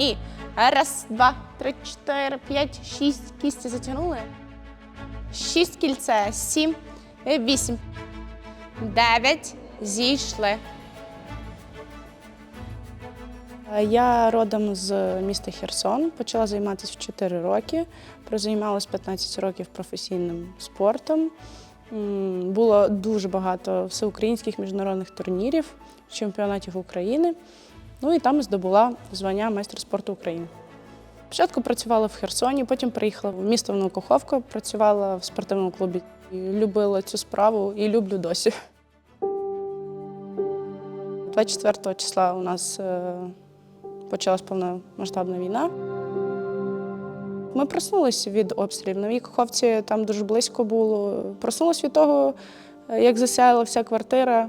І раз, два, три, чотири, п'ять, шість. Кісті затягнули. Шість кільце, сім, вісім, дев'ять. Зійшли. Е, Я родом з міста Херсон. Почала займатися в 4 роки. Прозаймалась 15 років професійним спортом. Було дуже багато всеукраїнських міжнародних турнірів, чемпіонатів України. Ну і там здобула звання майстер спорту України. Спочатку працювала в Херсоні, потім приїхала в місто Внукоховка, працювала в спортивному клубі. І любила цю справу і люблю досі. 24 числа у нас е, почалась повномасштабна війна. Ми проснулися від обстрілів. На Вікоховці там дуже близько було. Проснулися від того, е, як засяяла вся квартира,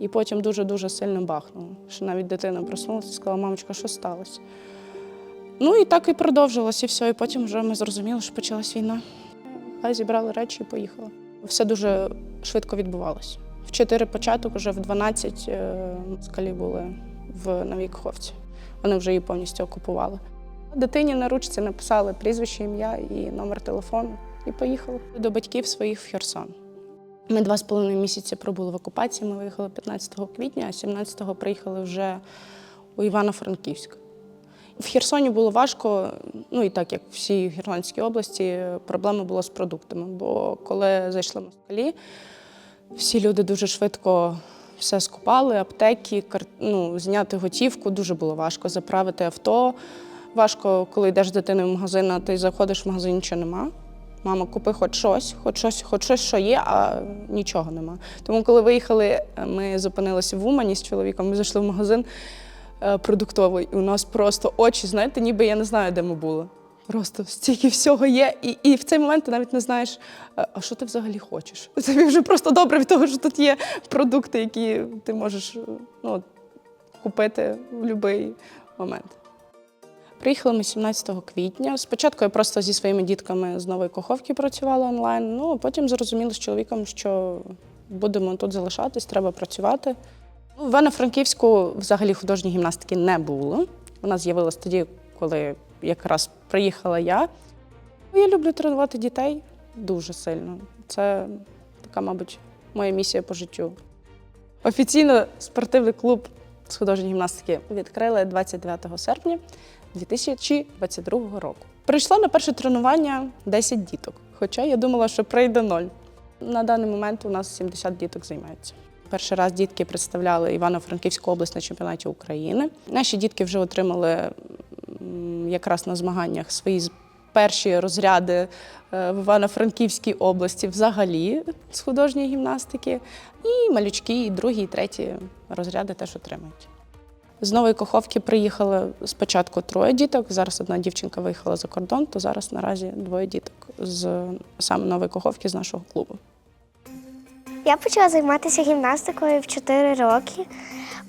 і потім дуже-дуже сильно бахнуло. Що навіть дитина проснулася і сказала, мамочка, що сталося? Ну і так і продовжилося, і все. І потім вже ми зрозуміли, що почалась війна. А зібрали речі і поїхали. Все дуже швидко відбувалося. В 4 початок, вже в 12 е, москалі були в Новій Каховці. Вони вже її повністю окупували. Дитині на ручці написали прізвище, ім'я і номер телефону і поїхали до батьків своїх в Херсон. Ми два з половиною місяці пробули в окупації. Ми виїхали 15 квітня, а 17-го приїхали вже у Івано-Франківськ. В Херсоні було важко, ну і так як в всій Херсонській області, проблема була з продуктами. Бо коли зайшли москалі, всі люди дуже швидко все скупали, аптеки, кар- ну, зняти готівку дуже було важко, заправити авто. Важко, коли йдеш з дитиною в магазин, а ти заходиш в магазин, нічого нема. Мама, купи хоч щось, хоч щось, хоч щось, що є, а нічого нема. Тому, коли виїхали, ми зупинилися в Умані з чоловіком, ми зайшли в магазин е, продуктовий, і у нас просто очі, знаєте, ніби я не знаю, де ми були. Просто стільки всього є, і, і в цей момент ти навіть не знаєш, е, а що ти взагалі хочеш. Тобі вже просто добре від того, що тут є продукти, які ти можеш е, ну, купити в будь-який момент. Приїхали ми 17 квітня. Спочатку я просто зі своїми дітками з Нової Коховки працювала онлайн. Ну, а потім зрозуміли з чоловіком, що будемо тут залишатись, треба працювати. Ну, В Івано-Франківську взагалі художньої гімнастики не було. Вона з'явилась тоді, коли якраз приїхала я. Ну, Я люблю тренувати дітей дуже сильно. Це така, мабуть, моя місія по життю. Офіційно спортивний клуб з художньої гімнастики відкрили 29 серпня 2022 року. Прийшло на перше тренування 10 діток, хоча я думала, що прийде ноль. На даний момент у нас 70 діток займаються. Перший раз дітки представляли Івано-Франківську область на чемпіонаті України. Наші дітки вже отримали якраз на змаганнях свої перші розряди е, в Івано-Франківській області взагалі з художньої гімнастики. І малючки, і другі, і треті розряди теж отримують. З Нової Коховки приїхали спочатку троє діток. Зараз одна дівчинка виїхала за кордон, то зараз наразі двоє діток з саме Нової Коховки з нашого клубу. Я почала займатися гімнастикою в 4 роки,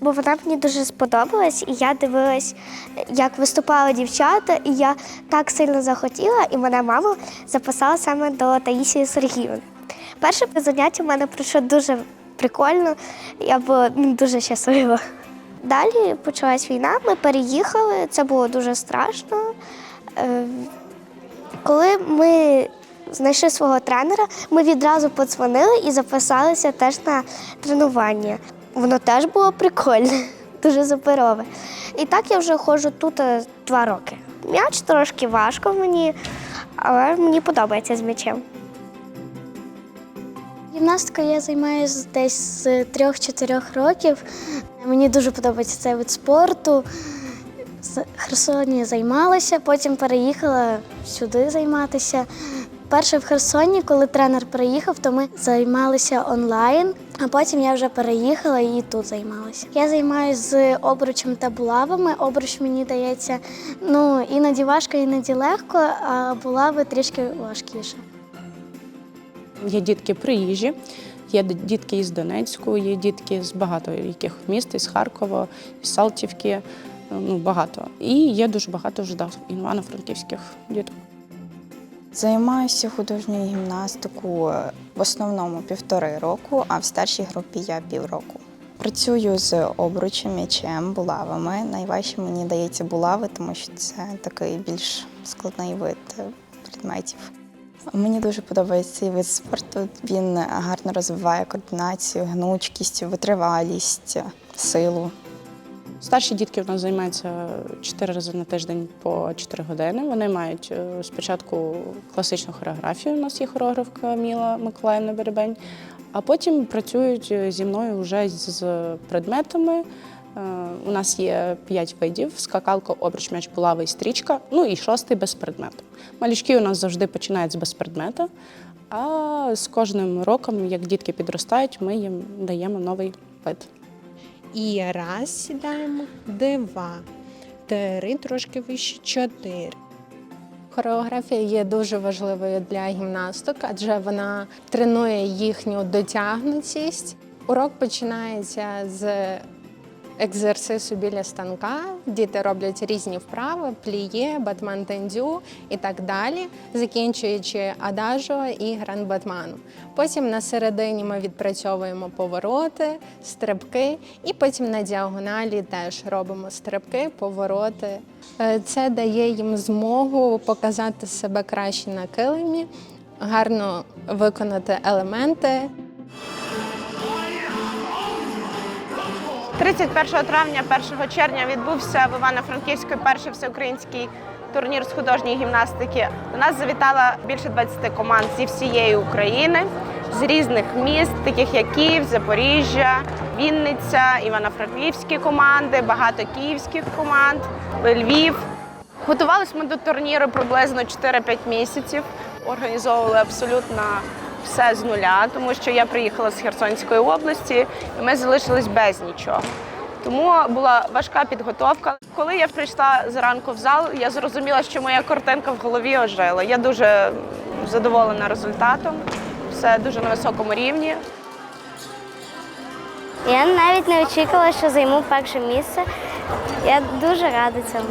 бо вона мені дуже сподобалась, і я дивилась, як виступали дівчата, і я так сильно захотіла, і мене мама записала саме до Таїсії Сергіївни. Перше заняття в мене пройшло дуже прикольно, я була ну, дуже щаслива. Далі почалась війна, ми переїхали, це було дуже страшно. Е, коли ми знайшли свого тренера, ми відразу подзвонили і записалися теж на тренування. Воно теж було прикольне, дуже суперове. І так я вже ходжу тут е, два роки. М'яч трошки важко мені, але мені подобається з м'ячем. Гімнастикою я займаюся десь з 3-4 років. Мені дуже подобається цей вид спорту. З Херсоні займалася, потім переїхала сюди займатися. Перше в Херсоні, коли тренер приїхав, то ми займалися онлайн, а потім я вже переїхала і тут займалася. Я займаюся з обручем та булавами. Обруч мені дається ну, іноді важко, іноді легко, а булави трішки важкіше. Є дітки приїжджі, є дітки із Донецьку, є дітки з багато яких міст, із Харкова, із Салтівки, е, ну багато. І є дуже багато вже івано-франківських діток. Займаюся художньою гімнастикою в основному півтори року, а в старшій групі я півроку. Працюю з обручем, м'ячем, булавами. Найважче мені дається булави, тому що це такий більш складний вид е, предметів. Мені дуже подобається цей вид спорту. Він гарно розвиває координацію, гнучкість, витривалість, силу. Старші дітки в нас займаються 4 рази на тиждень по 4 години. Вони мають е, спочатку класичну хореографію. У нас є хореографка Міла Миколаївна Беребень, а потім працюють е, зі мною вже з предметами. Е, У нас є 5 видів: скакалка, обруч, м'яч, булава і стрічка. Ну і шостий без предмету. Малючки у нас завжди починають з безпредмета. А з кожним роком, як дітки підростають, ми їм даємо новий вид. І раз сідаємо, два, три, трошки вище, чотири. Хореографія є дуже важливою для гімнасток, адже вона тренує їхню дотягнутість. Урок починається з екзерсису біля станка. Діти роблять різні вправи, пліє, батман тендю і так далі, закінчуючи адажо і гранд-батману. Потім на середині ми відпрацьовуємо повороти, стрибки, і потім на діагоналі теж робимо стрибки, повороти. Е, Це дає їм змогу показати себе краще на килимі, гарно виконати елементи. 31 травня, 1 червня відбувся в Івано-Франківську перший всеукраїнський турнір з художньої гімнастики. До нас завітало більше 20 команд зі всієї України, з різних міст, таких як Київ, Запоріжжя, Вінниця, Івано-Франківські команди, багато київських команд, Львів. Готувалися ми до турніру приблизно 4-5 місяців. Організовували абсолютно все з нуля, тому що я приїхала з Херсонської області, і ми залишились без нічого. Тому була важка підготовка. Коли я прийшла зранку в зал, я зрозуміла, що моя картинка в голові ожила. Я дуже задоволена результатом. Все дуже на високому рівні. Я навіть не очікувала, що займу перше місце. Я дуже рада цьому.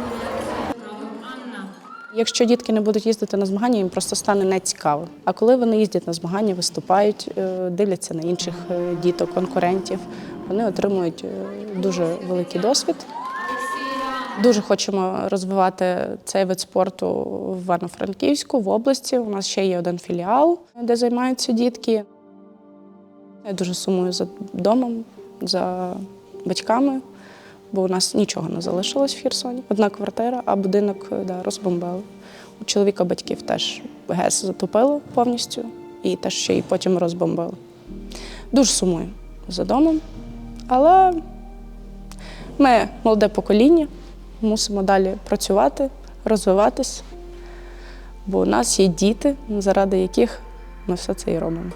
Якщо дітки не будуть їздити на змагання, їм просто стане нецікаво. А коли вони їздять на змагання, виступають, е, дивляться на інших е, діток, конкурентів, вони отримують е, дуже великий досвід. Дуже хочемо розвивати цей вид спорту в Івано-Франківську, в області. У нас ще є один філіал, де займаються дітки. Я дуже сумую за домом, за батьками, бо у нас нічого не залишилось в Херсоні. Одна квартира, а будинок да, розбомбили. У чоловіка батьків теж ГЕС затопило повністю і теж ще й потім розбомбили. Дуже сумую за домом, але ми молоде покоління, мусимо далі працювати, розвиватись, бо у нас є діти, заради яких ми все це і робимо.